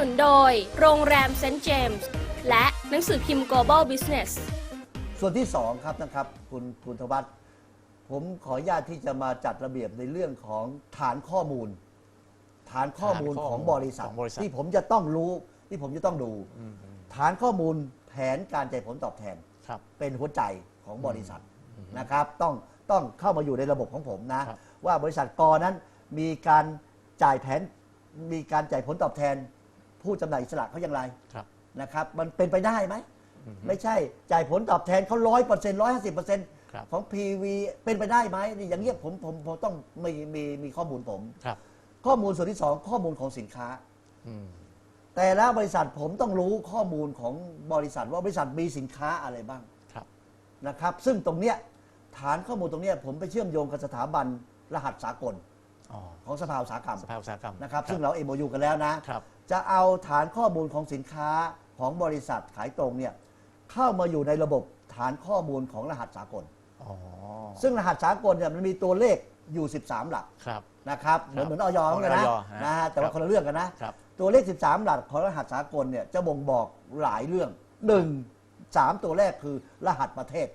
นุนโดย โรงแรมเซนต์เจมส์และหนังสือพิมพ์ Global Business ส่วนที่สองครับนะครับ คุณคุณธวัฒน์ผมขออนุญาตที่จะมาจัดระเบียบในเรื่องของฐานข้อมูล ฐานข้อมูลฐานข้อมูลของบริษัท ของบริษัท ที่ผมจะต้องรู้ที่ผมจะต้องดูฐานข้อมูลแผนการจ่ายผลตอบแทน ครับ เป็นหัวใจของบริษัทนะครับ ต้องต้องเข้ามาอยู่ในระบบของผมนะ ครับว่าบริษัทกอนั้นมีการจ่ายแผนมีการจ่ายผลตอบแทน ผู้จำหน่ายอิสระเขาอย่างไรครับ นะครับ มันเป็นไปได้ไหม ไม่ใช่จ่ายผลตอบแทนเขาร้อยเปอร์เซ็นต์ร้อยห้าสิบเปอร์เซ็นต์ครับ ของ PV เป็นไปได้ไหมนี่อย่างเงี้ยผมผมผมต้องมีมีมีข้อมูลผม ครับข้อมูลส่วนที่สองข้อมูลของสินค้า อืมแต่ละบริษัทผมต้องรู้ข้อมูลของบริษัทว่าบริษัทมีสินค้าอะไรบ้างครับ นะครับ ซึ่งตรงเนี้ยฐานข้อมูลตรงเนี้ยผมไปเชื่อมโยงกับสถาบันรหัสสากลอ๋อ ของสภาอุตสาหกรรมสภาอุตสาหกรรมนะครับซึ่งเรา MOU กันแล้วนะครับจะเอาฐานข้อมูลของสินค้าของบริษัทขายตรงเนี่ยเข้ามาอยู่ในระบบฐานข้อมูลของรหัสสากลอ๋อซึ่งรหัสสากลเนี่ยมันมีตัวเลขอยู่ 13 หลักครับนะครับเหมือนเหมือนออยเหมือนกันนะของอยนะฮะแต่ว่าครับคนละเรื่องกันนะครับตัวเลข 13 หลักของรหัสสากลเนี่ยจะบ่งบอกหลายเรื่อง 1. 3ตัวแรกคือรหัสประเทศ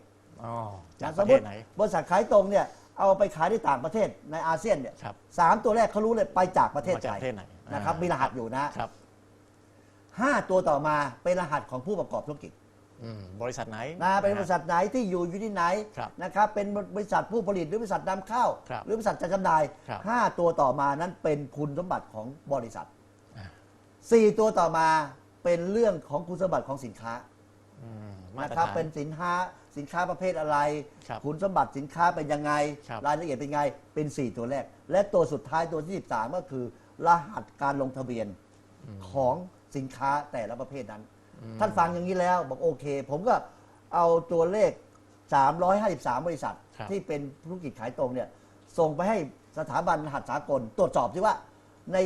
อ๋ออจากย่างปสมระมเทศติไหนบริษัทขายตรงเนี่ย เอาไปขายที่ต่างประเทศในอาเซียนเนี่ยครับ สามตัวแรกเขารู้เลยไปจากประเทศมาจากไทยประเทศไหนนะครับ อ่ามี มีรหัสอยู่นะครับห้าตัวต่อมาเป็นรหัสของผู้ประกอบธุรกิจ อืมบริษัทไหน นะเป็นบริษัทไหนที่อยู่อยู่ที่ไหนครับนะครับเป็นบริษัทผู้ผลิตหรือบริษัทนำเข้า ครับหรือบริษัทจัดจำหน่ายครับ ห้าตัวต่อมานั้นเป็นคุณสมบัติของบริษัทอ่าสี่ตัวต่อมาเป็นเรื่องของคุณสมบัติของสินค้าอืมมาตรนะครับฐานเป็นสินค้า สินค้าประเภทอะไรครับณสมบัติสินค้าเป็นยังไง ครับรายละเอียดเป็นไง เป็น 4 ตัวแรก และตัวสุดท้ายตัวที่ 13 ก็คือ รหัสการลงทะเบียนของสินค้าแต่ละประเภทนั้น ท่านฟังอย่างนี้แล้วบอกโอเค ผมก็เอาตัวเลข 353 บริษัท ครับ ที่เป็นธุรกิจขายตรงเนี่ยส่งไปให้สถาบันรหัสสากล ตรวจสอบสิว่าใน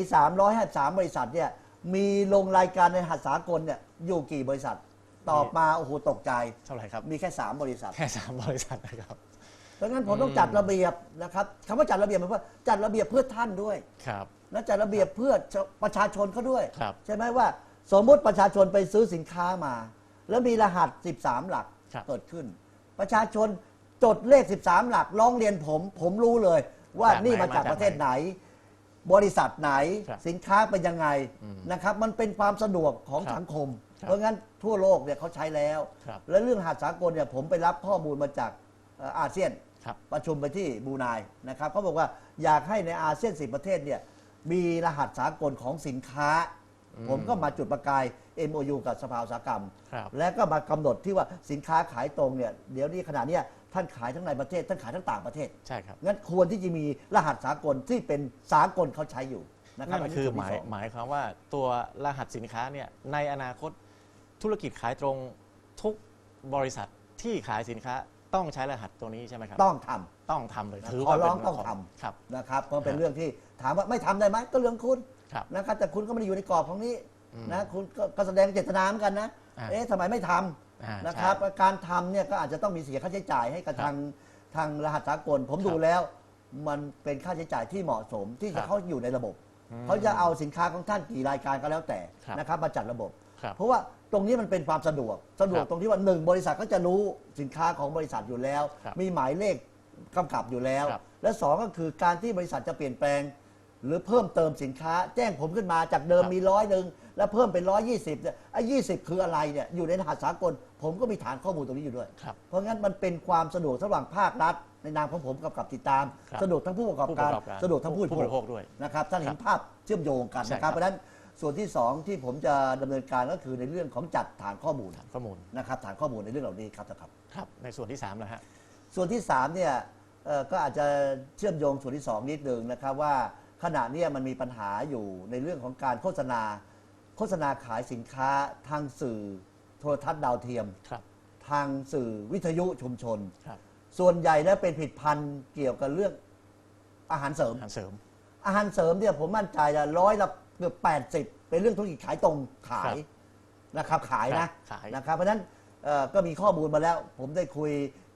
353 บริษัทเนี่ยมีลงรายการในรหัสสากลเนี่ยอยู่กี่บริษัท ตอบมาโอ้โหตกใจเท่าไหร่ครับ มีแค่ 3 บริษัทแค่สามบริษัทนะครับเพราะงั้นผมต้องจัดระเบียบนะครับคำว่าจัดระเบียบหมายความว่าจัดระเบียบเพื่อท่านด้วย ครับ และจัดระเบียบเพื่อประชาชนเขาด้วย ครับ ใช่ไหมว่า สมมุติประชาชนไปซื้อสินค้ามา แล้วมีรหัส 13 หลักครับ เกิดขึ้น ประชาชนจดเลข 13 หลักร้องเรียนผม ผมรู้เลย ว่าจากไหนนี่มาจากมาจากประเทศไหน บริษัทไหนครับสินค้าเป็นยังไงอืมนะครับ มันเป็นความสะดวกของครับ สังคมครับ เพราะงั้นทั่วโลกเนี่ยเขาใช้แล้ว ครับและเรื่องรหัสสากลเนี่ยผมไปรับข้อมูลมาจากเอ่ออาเซียนครับ ประชุมไปที่บรูไนนะครับเขาบอกว่าอยากให้ในอาเซียนสิประเทศเนี่ยมีรหัสสากลของสินค้า ผมก็มาจุดประกาย MOU กับสภาอุตสาหกรรม ครับ และก็มากำหนดที่ว่าสินค้าขายตรงเนี่ยเดี๋ยวนี้ขณะเนี้ยท่านขายทั้งในประเทศท่านขายทั้งต่างประเทศ ใช่ครับงั้นควรที่จะมีรหัสสากลที่เป็นสากลเขาใช้อยู่นะครับนั่นคือจุดหที่มายสองหมายความว่าตัวรหัสสินค้าเนี่ยในอนาคต ธุรกิจขายตรงทุกบริษัทที่ขายสินค้าต้องใช้รหัสตัวนี้ใช่ไหมครับ ต้องทำ ต้องทำเลยนะถือขอว่าร้เป็องนต้องขทำ ครับ นะครับเพราะเป็นครับเรื่องที่ถามว่าไม่ทำได้ไหมก็เรื่องคุณครับ นะครับแต่คุณก็ไม่ได้อยู่ในกรอบของนี้อืมนะคุณก็ก็แสดงเจตนาเหมือนกันนะอ่าเอ๊ะทำไมไม่ทอ่าำนะครับใช่การทำเนี่ยก็อาจจะต้องมีเสียค่าใช้จ่ายให้กับครับทางทางรหัสสากล ผมครับดูแล้ว มันเป็นค่าใช้จ่ายที่เหมาะสมที่ครัจะบ เข้าอยู่ในระบบอืม เขาจะเอาสินค้าของท่านกี่รายการก็แล้วแต่ครับนะครับมาจัดระบบ ครับเพราะว่าตรงนี้มันเป็นความสะดวก สะดวกครับตรงที่ว่าหนึ่งบริษัทก็จะรู้สินค้าของบริษัทอยู่แล้ว ครับมีหมายเลขกำกับอยู่แล้ว ครับ และสองก็คือการที่บริษัทจะเปลี่ยนแปลง หรือเพิ่มเติมสินค้า แจ้งผมขึ้นมาจากเดิมครับมีร้อยหนึ่งแล้วเพิ่มเป็นร้อยยี่สิบเนี่ยไอ้ยี่สิบคืออะไรเนี่ยอยู่ในรหัสสากล ผมก็มีฐานข้อมูลตรงนี้อยู่ด้วย ครับ เพราะงั้นมันเป็นความสะดวกระหว่างภาครัฐ ในนามของผมกับกับติดตาม ครับสะดวกทั้งผู้ประกอบการผู้ประกอบการสะดวกทั้งผู้ผู้บริโภคด้วยนะครับท่านเห็นภาพเชื่อมโยงกันใช่นะคครัรับ บเพราะฉะนั้นส่วนที่สองที่ผมจะดำเนินการก็คือในเรื่องของจัดฐานข้อมูลฐานข้อมูลนะครับฐานข้อมูลในเรื่องเหล่านี้ครับนะครับ ครับในส่วนที่3แล้วฮะ ส่วนที่3เนี่ยเอ่อก็อาจจะเชื่อมโยงส่วนที่ 2 นิดหนึ่งนะครับว่าขณะเนี้มันมีปัญหาอยู่ในเรื่องของการโฆษณา โฆษณาขายสินค้าทางสื่อโทรทัศน์ดาวเทียม ครับทางสื่อวิทยุชุมชน ครับ ส่วนใหญ่แล้วเป็นผลิดพันธ์เกี่ยวกับเรื่องอาหารเสริม อาหารเสริม อาหารเสริมเนี่ยผมมั่นใจละร้อยละเกือบแปดสิบเป็นเรื่องธุรกิจขายตรงขายนะครับขายครันะบขาย นะครับ เพราะฉะนั้นเอ่อก็มีข้อมูลมาแล้ว ผมได้คุย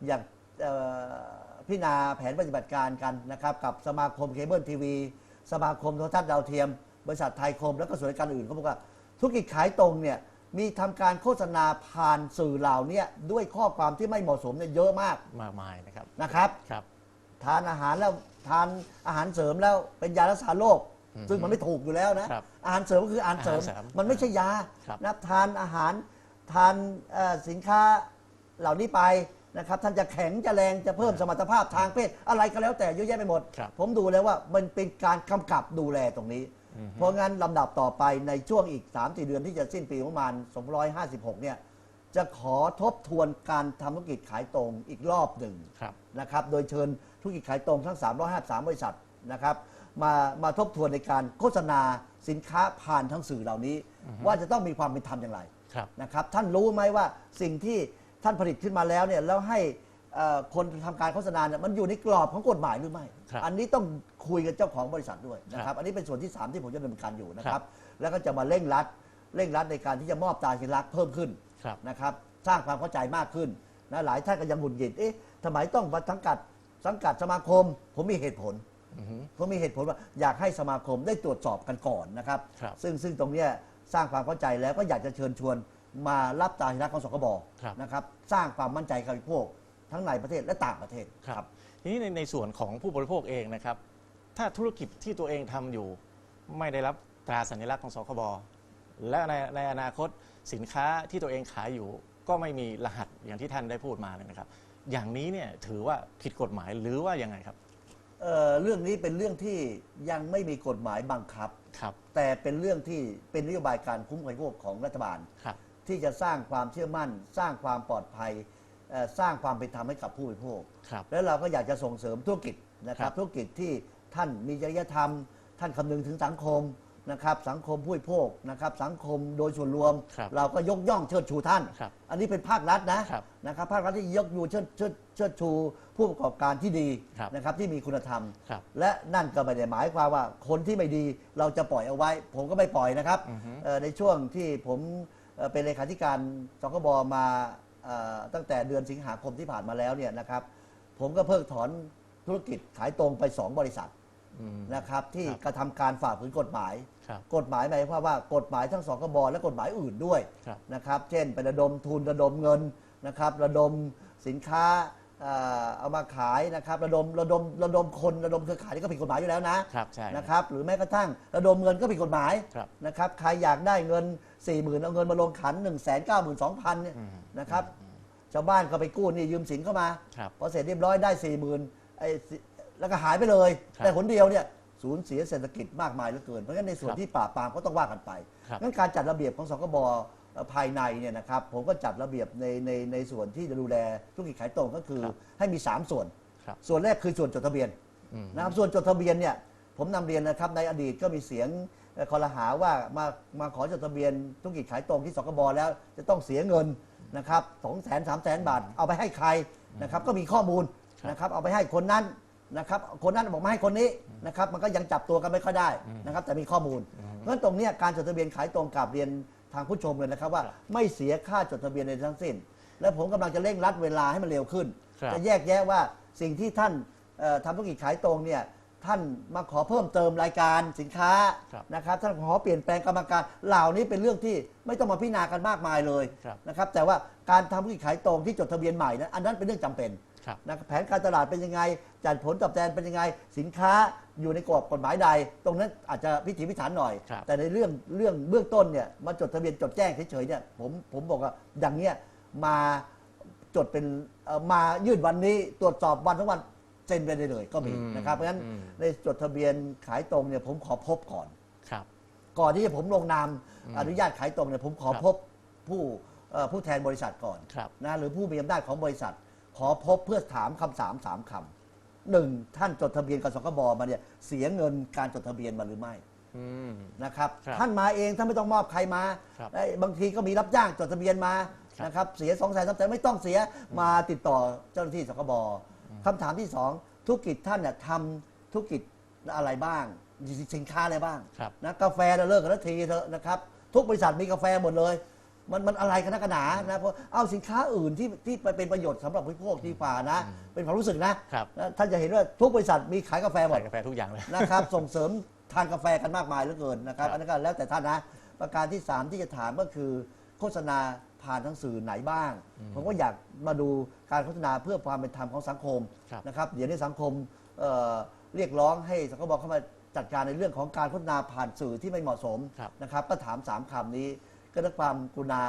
อย่างเอ่อพิจารณาแผนปฏิบัติการกันนะครับกับสมาคมเคเบิลทีวีสมาคมโทรทัศน์ดาวเทียม บริษัทไทยคม แล้วก็ส่วนราชการอื่นเขาบอกว่าธุรกิจขายตรงเนี่ย มีทำการโฆษณาผ่านสื่อเหล่าเนี้ด้วยข้อความที่ไม่เหมาะสมเนี่ยเยอะมากมากมายนะครับนะครับ ครับ ทานอาหารแล้วทานอาหารเสริมแล้วเป็นยารักษาโรคอืมซึ่งมันไม่ถูกอยู่แล้วนะครับอาหารเสริมก็คืออาหารเสริมอาหารเสริมมันไม่ใช่ยาครับนะทานอาหารทานเอ่อสินค้าเหล่านี้ไปนะครับ ท่านจะแข็งจะแรงจะเพิ่มสมรรถภาพทางเพศอะไรก็แล้วแต่เยอะแยะไปหมด ครับ ผมดูแล้วว่ามันเป็นการกำกับดูแลตรงนี้ เพราะงั้นลำดับต่อไปในช่วงอีก 3-4 เดือนที่จะสิ้นปีประมาณ256 เนี่ย จะขอทบทวนการทำธุรกิจขายตรงอีกรอบหนึ่งครับนะครับ โดยเชิญธุรกิจขายตรงทั้ง 353 บริษัทนะครับ มามาทบทวนในการโฆษณาสินค้าผ่านทั้งสื่อเหล่านี้ ว่าจะต้องมีความเป็นธรรมอย่างไรครับ นะครับ ท่านรู้ไหมว่าสิ่งที่ท่านผลิตขึ้นมาแล้วเนี่ยแล้วให้ เอ่อคนทำการโฆษณาเนี่ยมันอยู่ในกรอบของกฎหมายหรือไม่ ครับอันนี้ต้องคุยกับเจ้าของบริษัทด้วยนะคครัรับ บอันนี้เป็นส่วนที่ 3 ที่ผมจะดำเนินการอยู่นะคครัรับบแล้วก็จะมาเร่งรัดเร่งรัดในการที่จะมอบตราสัญลักษณ์เพิ่มขึ้นครับ นะครับสร้างความเข้าใจมากขึ้นนะหลายท่านก็ยังหงุดหงิดเอ๊ะทำไมต้องมาสังกัดสังกัดสมาคม ผมมีเหตุผล อือฮึ เขามีเหตุผลว่าอยากให้สมาคมได้ตรวจสอบกันก่อนนะครับ ครับซึ่งซึ่งตรงเนี้ยสร้างความเข้าใจแล้วก็อยากจะเชิญชวนมารับตาหิรักของสกบครับ นะครับ สร้างความมั่นใจกับบริโภค ทั้งในประเทศและต่างประเทศ ครับทีนี้ในในส่วนของผู้บริโภคเองนะครับ ถ้าธุรกิจที่ตัวเองทำอยู่ ไม่ได้รับตราสัญลักษณ์ของสคบและในในอนาคตสินค้าที่ตัวเองขายอยู่ ก็ไม่มีรหัสอย่างที่ท่านได้พูดมาเลยนะครับ อย่างนี้เนี่ยถือว่าผิดกฎหมายหรือว่ายังไงครับเอ่อเรื่องนี้เป็นเรื่องที่ยังไม่มีกฎหมายบังคับ ครับแต่เป็นเรื่องที่เป็นนโยบายการคุ้มครองบริโภคของรัฐบาล ครับ ที่จะสร้างความเชื่อมั่น สร้างความปลอดภัยเอ่อสร้างความเป็นธรรมให้กับผู้บริโภค ครับ แล้วเราก็อยากจะส่งเสริมธุรกิจนะคครัรับบ ธุรกิจที่ท่านมีจริยธรรม ท่านคำนึงถึงสังคมนะครับสังคมผู้บริโภคนะครับสังคมโดยส่วนรวม ครับเราก็ยกย่องเชิดชูท่าน ครับอันนี้เป็นภาครัฐนะครับนะครับภาครัฐที่ยกยูเชิดเชิดเชิดชูผู้ประกอบการที่ดีครับนะครับที่มีคุณธรรม ครับ และนั่นก็ไม่ได้หมายความว่าคนที่ไม่ดีเราจะปล่อยเอาไว้ ผมก็ไม่ปล่อยนะครับอือฮึเอ่อในช่วงที่ผมเอ่อเป็นเลขาธิการสคบมาเอ่อ ตั้งแต่เดือนสิงหาคมที่ผ่านมาแล้วเนี่ยนะครับผมก็เพิกถอนธุรกิจขายตรงไป 2 บริษัทอืม นะครับ ที่ครับกระทำการฝ่าฝืนกฎหมาย ครับกฎหมายหมายความว่ากฎหมายทั้งสคบและกฎหมายอื่นด้วยครับ นะครับ เช่นไประดมทุนระดมเงินนะครับ ระดมสินค้าเอ่อเอามาขายนะครับ ระดมระดมระดมคนระดมเครือข่ายนี่ก็ผิดกฎหมายอยู่แล้วนะ ครับใช่ นะครับหรือแม้กระทั่งระดมเงินก็ผิดกฎหมายครับนะครับใครอยากได้เงิน 4 0,000 เอาเงินมาลงขัน 1 9 2 0 0 0เนี่ยอืม นะครับ ชาวบ้านก็ไปกู้หนี่ยืมสินเข้ามา ครับ พอเสร็จเรียบร้อยได้4 0,000ไอ้สิแล้วก็หายไปเลย ครับแต่หนเดียวเนี่ยสูญเสียเศรษฐกิจมากมายเหลือเกิน เพราะฉะนั้นในส่วนครับที่ปราบปรามก็ต้องว่ากันไปครับ งั้นการจัดระเบียบของสคบเอ่อภายในเนี่ยนะครับ ผมก็จัดระเบียบในในในส่วนที่จะดูแลธุรกิจขายตรงก็คือครับให้มี3ส่วน ครับ ส่วนแรกคือส่วนจดทะเบียนอืม นะครับส่วนจดทะเบียนเนี่ยผมนำเรียนนะครับในอดีตก็มีเสียงเอ่อคอรหาว่ามามาขอจดทะเบียนธุรกิจขายตรงที่สคบแล้ว จะต้องเสียเงิน นะครับสองแสนสามแสนบาท เอาไปให้ใครนะครับ ก็มีข้อมูลครับนะครับ เอาไปให้คนนั้นนะครับ คนนั้นบอกมาให้คนนี้นะครับ มันก็ยังจับตัวกันไม่ค่อยได้นะครับ แต่มีข้อมูล เพราะฉะนั้นตรงเนี้ยการจดทะเบียนขายตรงกับเรียนทางผู้ชมเลยนะครับ ว่าครับไม่เสียค่าจดทะเบียนในทั้งสิ้น และผมกำลังจะเร่งรัดเวลาให้มันเร็วขึ้น ครับ จะแยกแยะว่าสิ่งที่ท่านเอ่อทำธุรกิจขายตรงเนี่ย ท่านมาขอเพิ่มเติมรายการสินค้าครับ นะครับท่านขอเปลี่ยนแปลงกรรมการเหล่านี้เป็นเรื่องที่ไม่ต้องมาพิจารณากันมากมายเลยครับ นะครับแต่ว่าการทำธุรกิจขายตรงที่จดทะเบียนใหม่นั้นอันนั้นเป็นเรื่องจำเป็น ครับ นะครับแผนการตลาดเป็นยังไง จัดผลตอบแทนเป็นยังไง สินค้าอยู่ในกรอบกฎหมายใด ตรงนั้นอาจจะพิถีพิถันหน่อย ครับ แต่ในเรื่องเรื่องเบื้องต้นเนี่ยมาจดทะเบียนจดแจ้งเฉยๆเนี่ยผมผมบอกว่าอย่างเนี้ยมาจดเป็นเอ่อมายื่นวันนี้ตรวจสอบวันทั้งวัน เซ็นไปได้เลยก็มีอืมนะครับเพราะฉะนั้นอืม ในจดทะเบียนขายตรงเนี่ยผมขอพบก่อน ครับ ก่อนที่จะผมลงนามอืมอนุญาตขายตรงเนี่ยผมขอครับพบผู้เอ่อผู้แทนบริษัทก่อนครับนะหรือผู้มีอำนาจของบริษัท ขอพบเพื่อถามคำถามสามคำหนึ่งท่านจดทะเบียนกับสคบมาเนี่ยเสียเงินการจดทะเบียนมาหรือไม่อืม นะครับ ครับท่านมาเองท่านไม่ต้องมอบใครมาครับเอ้ยบางทีก็มีรับจ้างจดทะเบียนมาครับ นะครับเสียสองแสนสามแสนไม่ต้องเสียมาติดต่อเจ้าหน้าที่สคบ คำถามที่สองธุรกิจท่านเนี่ยทำธุรกิจอะไรบ้าง สินค้าอะไรบ้างครับ นะกาแฟเราเลิกกันแล้วทีเถอะนะครับ ทุกบริษัทมีกาแฟหมดเลย มันมันอะไรกันนักกันหนานะเพราะเอาสินค้าอื่นที่ที่ไปเป็นประโยชน์สำหรับผู้บริโภคดีกว่านะ เป็นความรู้สึกนะครับนะท่านจะเห็นว่าทุกบริษัทมีขายกาแฟหมดใส่กาแฟทุกอย่างเลยนะครับ ส่งเสริมทานกาแฟกันมากมายเหลือเกินนะครับครับอันนั้นก็แล้วแต่ท่านนะ ประการที่ 3 ที่จะถามก็คือโฆษณาผ่านทางสื่อไหนบ้าง ผมก็อยากมาดูการโฆษณาเพื่อความเป็นธรรมของสังคมครับ นะครับเดี๋ยวนี้สังคมเอ่อเรียกร้องให้สคบเข้ามาจัดการในเรื่องของการโฆษณาผ่านสื่อที่ไม่เหมาะสมครับนะครับก็ถามสามคำนี้ก็ด้วยความกรุณา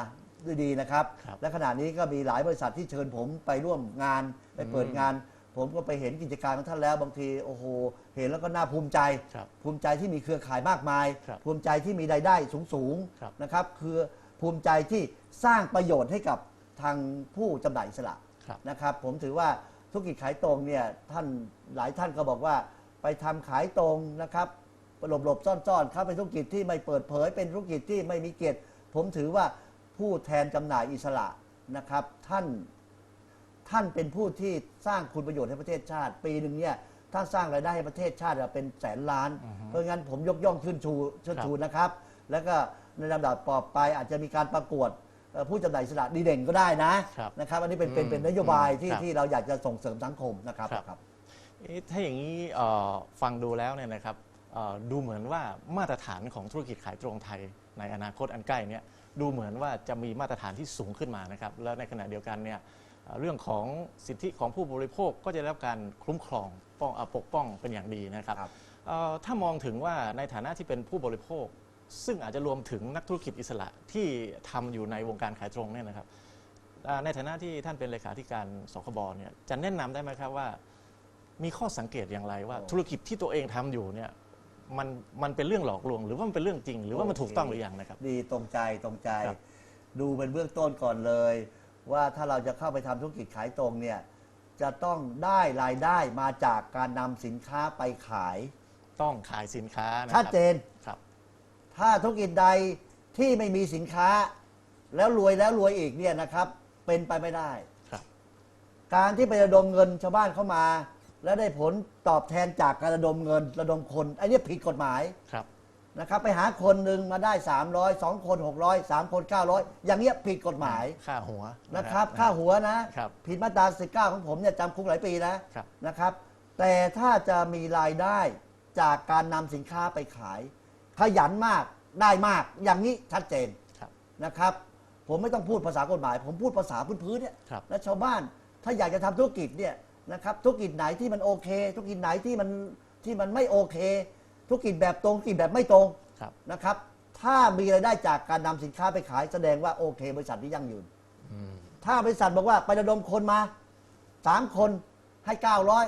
ด้วยดีนะครับ ครับ และขณะนี้ก็มีหลายบริษัทที่เชิญผมไปร่วมงานไปเปิดงาน ผมก็ไปเห็นกิจการของท่านแล้วบางทีโอ้โหเห็นแล้วก็น่าภูมิใจ ครับ ภูมิใจที่มีเครือข่ายมากมาย ครับภูมิใจที่มีรายได้สูงสูงๆครับนะครับ คือ ภูมิใจที่สร้างประโยชน์ให้กับทางผู้จำหน่ายอิสระครับนะครับ ผมถือว่าธุรกิจขายตรงเนี่ยท่านหลายท่านก็บอกว่า ไปทำขายตรงนะครับหลบหลบๆซ่อนๆเข้าเป็นธุรกิจที่ไม่เปิดเผย เป็นธุรกิจที่ไม่มีเกียรติ ผมถือว่าผู้แทนจำหน่ายอิสระนะครับ ท่าน ท่านเป็นผู้ที่สร้างคุณประโยชน์ให้ประเทศชาติ ปีหนึ่งเนี่ยถ้าสร้างรายได้ให้ประเทศชาติอะเป็นแสนล้าน เพราะงั้นผมยกย่องขึ้นชูเชิดชูนะครับ แล้วก็ ในลำดับต่อไปอาจจะมีการประกวดเอ่อผู้จำหน่ายอิสระดีเด่นก็ได้นะครับนะครับ อันนี้เป็นเป็นอืมเป็นนโยบายที่ครับที่เราอยากจะส่งเสริมสังคมนะครับครับ ครับ เอ๊ะถ้าอย่างนี้เอ่อฟังดูแล้วเนี่ยนะครับเอ่อดูเหมือนว่ามาตรฐานของธุรกิจขายตรงไทย ในอนาคตอันใกล้เนี่ยดูเหมือนว่าจะมีมาตรฐานที่สูงขึ้นมานะครับแล้วในขณะเดียวกันเนี่ยเอ่อเรื่องของสิทธิของผู้บริโภคก็จะได้รับการคุ้มครองป้องเอ่อปกป้องเป็นอย่างดีนะครับครับ เอ่อถ้ามองถึงว่าในฐานะที่เป็นผู้บริโภค ซึ่งอาจจะรวมถึงนักธุรกิจอิสระที่ทำอยู่ในวงการขายตรงเนี่ยนะครับอ่าในฐานะที่ท่านเป็นเลขาธิการสคบเนี่ยจะแนะนำได้ไหมครับว่า มีข้อสังเกตอย่างไรว่าโอ้ธุรกิจที่ตัวเองทำอยู่เนี่ยมันมันเป็นเรื่องหลอกลวง หรือว่ามันเป็นเรื่องจริง หรือว่ามันโอเคถูกต้องหรือยังนะครับ ดีตรงใจตรงใจครับดูเป็นเบื้องต้นก่อนเลย ว่าถ้าเราจะเข้าไปทำธุรกิจขายตรงเนี่ยจะต้องได้รายได้มาจากการนำสินค้าไปขาย ต้องขายสินค้านะคชัรัดเจนครับ ถ้าธุรกิจใดที่ไม่มีสินค้า แล้วรวยแล้วรวยอีกเนี่ยนะครับ เป็นไปไม่ได้ครับ การที่ไประดมเงินชาวบ้านเข้ามา แล้วได้ผลตอบแทนจากการระดมเงินระดมคนอันนี้ผิดกฎหมายครับ นะครับ ไปหาคนหนึ่งมาได้ 300 2 คน 600 3 คน 900 อย่างเงี้ยผิดกฎหมายค่าหัวนะครับนะค่าหัวนะ ครับ ผิดมาตรา19 ของผมเนี่ยจำคุกหลายปีนะครับ นะครับ แต่ถ้าจะมีรายได้จากการนำสินค้าไปขาย ขยันมากได้มากอย่างนี้ชัดเจนครับ นะครับ ผมไม่ต้องพูดภาษากฎหมาย ผมพูดภาษาพื้นๆเนี่ยครับ และชาวบ้านถ้าอยากจะทำธุรกิจเนี่ยนะครับธุรกิจไหนที่มันโอเค ธุรกิจไหนที่มันที่มันไม่โอเค ธุรกิจแบบตรงธุรกิจแบบไม่ตรง ครับ นะครับ ถ้ามีรายได้จากการนำสินค้าไปขายแสดงว่าโอเค บริษัทที่ยั่งยืน อืม ถ้าบริษัทบอกว่าไประดมคนมาสามคนให้เก้าร้อย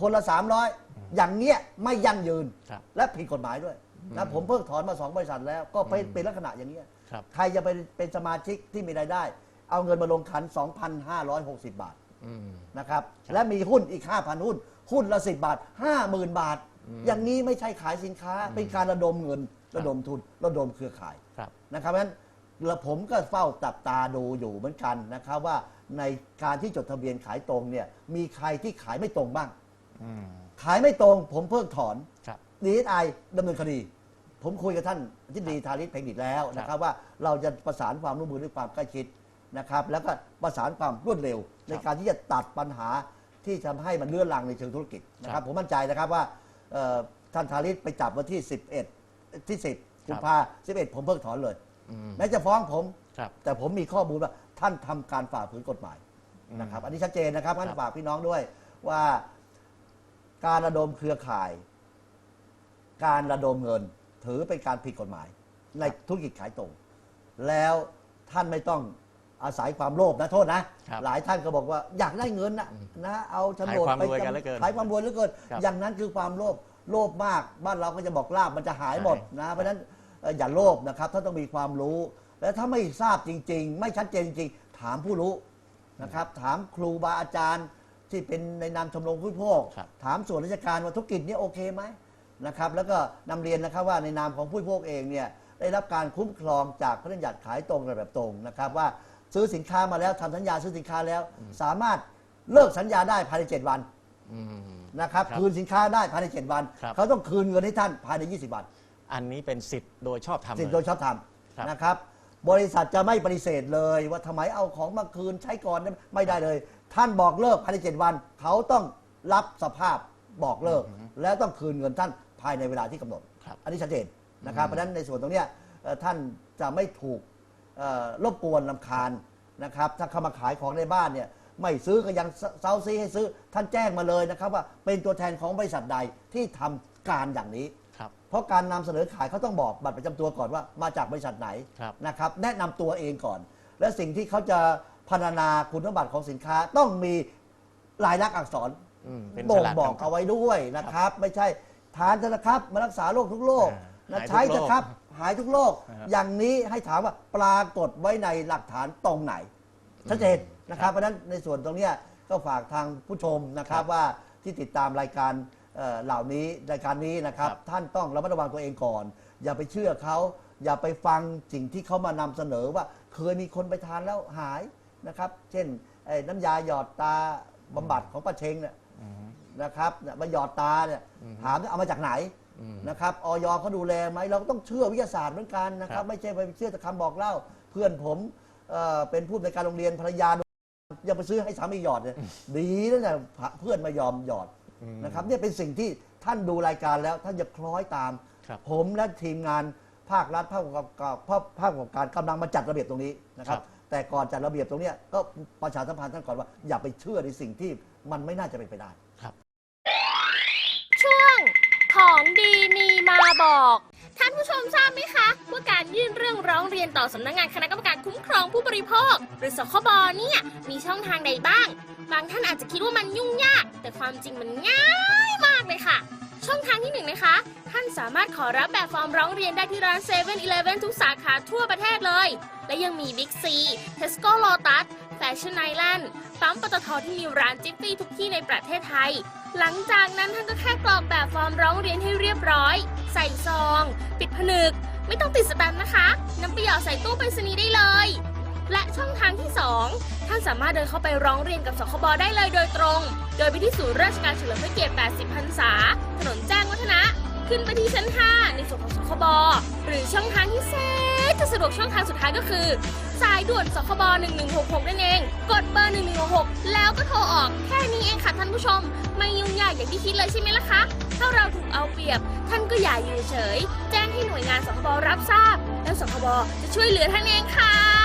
คนละสามร้อยอย่างเงี้ยไม่ยั่งยืน ครับ และผิดกฎหมายด้วย นะผมเพิ่งถอนมาสองบริษัทแล้ว ก็เป็นเป็นลักษณะอย่างเงี้ยครับ ใครจะเป็นเป็นสมาชิกที่มีรายได้ เอาเงินมาลงขัน 2,560 บาทอืม นะครับและมีหุ้นอีก 5,000 หุ้น หุ้นละ 10 บาท 50,000 บาท อย่างนี้ไม่ใช่ขายสินค้า เป็นการระดมเงิน ระดมทุน ระดมเครือข่าย ครับ นะครับเพราะฉะนั้นเราผมก็เฝ้าจับตาดูอยู่เหมือนกันนะครับว่าในการที่จดทะเบียนขายตรงเนี่ยมีใครที่ขายไม่ตรงบ้าง อืม ขายไม่ตรงผมเพิกถอนครับ ดีเอสไอดำเนินคดี ผมคุยกับท่านอธิบดีธาริศเพ็งดิตแล้วนะครับว่าเราจะประสานความร่วมมือด้วยความใกล้ชิดนะครับ แล้วก็ประสานความรวดเร็ว ในการที่จะตัดปัญหาที่ทำให้มันเลื่อนลังในเชิงธุรกิจนะคครัรับบผมมั่นใจนะครับว่าเอ่อท่านธาริศไปจับวันที่ 11 ที่ 10กุมภา11 ผมเพิกถอนเลยอืมแม้จะฟ้องผมครับแต่ผมมีข้อมูลว่าท่านทำการฝ่าฝืนกฎหมายอืมนะครับ อันนี้ชัดเจนนะครับท่านครับฝากพี่น้องด้วยว่าการระดมเครือข่าย การระดมเงิน ถือเป็นการผิดกฎหมาย ในธุรกิจขายตรง แล้วท่านไม่ต้องอาศัยความโลภนะโทษนะ ครับหลายท่านก็บอกว่าอยากได้เงินนะนะเอาโฉนดขายความไปรวยกันจำเหลือเกินขายความรวยเหลือเกิน ครับอย่างนั้นคือความโลภโลภมากบ้านเราก็จะบอกลาบมันจะหายหมดใช่นะเพราะฉะนั้นเอ่ออย่าโลภนะครับท่านต้องมีความรู้ และถ้าไม่ทราบจริง ๆ ไม่ชัดเจนจริงๆถามผู้รู้นะครับ ถามครูบาอาจารย์ที่เป็นในนามชมรมผู้บริโภคครับถามส่วนราชการว่าธุรกิจเนี้โอเคไหม นะครับ แล้วก็นำเรียนนะครับว่าในนามของผู้บริโภคเองเนี่ยได้รับการคุ้มครองจากพระราชบัญญัติขายตรงแบบตรงนะครับว่าซื้อสินค้ามาแล้วทำสัญญาซื้อสินค้าแล้ว สามารถเลิกสัญญาได้ภายใน 7 วันอืมนะครับครับคืนสินค้าได้ภายใน 7 วันครับเขาต้องคืนเงินให้ท่านภายใน 20 วัน อันนี้เป็นสิทธิ์โดยชอบธรรมสิ่งเลยโดยชอบธรรมครับนะครับ บริษัทจะไม่ปฏิเสธเลย ว่าทำไมเอาของมาคืนใช้ก่อนไม่ได้เลย ท่านบอกเลิกภายใน 7 วัน เขาต้องรับสภาพบอกเลิก แล้วต้องคืนเงินท่าน ภายในเวลาที่กำหนด ครับ อันนี้ชัดเจนนะครับ เพราะฉะนั้นในส่วนตรงเนี้ยเอ่อท่านจะไม่ถูกเอ่อรบกวนลำคาญนะครับ ถ้าเข้ามาขายของในบ้านเนี่ยไม่ซื้อก็ยังเซาซีให้ซื้อท่านแจ้งมาเลยนะครับ ว่าเป็นตัวแทนของบริษัทใดที่ทำการอย่างนี้ ครับ เพราะการนำเสนอขายเขาต้องบอกบัตรประจำตัวก่อนว่ามาจากบริษัทไหนครับนะครับ แนะนำตัวเองก่อน และสิ่งที่เขาจะพรรณนาคุณสมบัติของสินค้าต้องมีลายลักษณ์อักษรอืมเป็นบ่งฉลากบอกกำกับ เอาไว้ด้วยนะครับ ไม่ใช่ ทานเถอะนะครับมารักษาโรคทุกโรคอ่านะหายทุกใช้เถอะครับ หายทุกโรคนะครับอย่างนี้ให้ถามว่าปรากฏไว้ในหลักฐานตรงไหนชัดเจนนะครับเพราะฉะนั้นในส่วนตรงเนี้ยก็ฝากทางผู้ชมนะครับว่าที่ติดตามรายการเอ่อเหล่านี้รายการนี้นะครับครับ ท่านต้องระมัดระวังตัวเองก่อน อย่าไปเชื่อเขา อย่าไปฟังสิ่งที่เขามานำเสนอว่าเคยมีคนไปทานแล้วหายนะครับ เช่นไอ้น้ำยาหยอดตาบำบัดของป้าเชงเนี่ยอืม นะครับเนี่ยมาหยอดตาเนี่ยอืมถามว่าเอามาจากไหนอืมนะครับออยเขาดูแลไหมเราก็ต้องเชื่อวิทยาศาสตร์เหมือนกันนะคครัรับ บ ไม่ใช่ไปเชื่อแต่คำบอกเล่า เพื่อนผมเอ่อเป็นผู้ในวยการโรงเรียนภรรยายังไปซื้อให้สามีหยอดเนี่ยดีนะเนี่ยเพื่อนมายอมหยอดอืมนะครับเนี่ยเป็นสิ่งที่ท่านดูรายการแล้วท่านจะคล้อยตาม ครับ ผมและทีมงานภาครัฐภาคประกอบการภาคภาคประกอบการกำลังมาจัดระเบียบตรงนี้นะครับ ครับ แต่ก่อนจัดระเบียบตรงเนี้ยก็ประชาสัมพันธ์ท่านก่อนว่าอย่าไปเชื่อในสิ่งที่มันไม่น่าจะเป็นไปได้ ของดีมีมาบอก ท่านผู้ชมทราบไหมคะ ว่าการยื่นเรื่องร้องเรียนต่อสำนักงานคณะกรรมการคุ้มครองผู้บริโภค หรือสคบเนี่ยมีช่องทางใดบ้าง บางท่านอาจจะคิดว่ามันยุ่งยาก แต่ความจริงมันง่ายมากเลยค่ะ ช่องทางที่หนึ่งนะคะ ท่านสามารถขอรับแบบฟอร์มร้องเรียนได้ที่ร้าน7 e เ e ่ e อทุกสาขาทั่วประเทศเลย และยังมี Big C Tesco Lotus Fashion Island ปั๊มปตทที่มีร้านจิฟฟี่ทุกที่ในประเทศไทย หลังจากนั้นท่านก็แค่กรอกแบบฟอร์มร้องเรียนให้เรียบร้อย ใส่ซอง ปิดผนึก ไม่ต้องติดสแตมป์นะคะนำไปหยอดใส่ตู้ไปรษณีย์ได้เลย และช่องทางที่ 2 ท่านสามารถเดินเข้าไปร้องเรียนกับสคบได้เลยโดยตรง โดยไปที่ศูนย์ราชการเฉลิมพระเกียรติ 80 พรรษา ถนนแจ้งวัฒนะ ขึ้นไปที่ชั้น 5 ในส่วนของสคบหรือช่องทางที่แสนจะสะดวกช่องทางสุดท้ายก็คือ สายด่วนสคบ1166 นั่นเอง กดเบอร์ 1166 แล้วก็โทรออกแค่นี้เองค่ะท่านผู้ชม ไม่ยุ่งยากอย่างที่คิดเลยใช่ไหมล่ะคะ ถ้าเราถูกเอาเปรียบ ท่านก็อย่าอยู่เฉย แจ้งให้หน่วยงานสคบรับทราบ แล้วสคบจะช่วยเหลือท่านเองค่ะ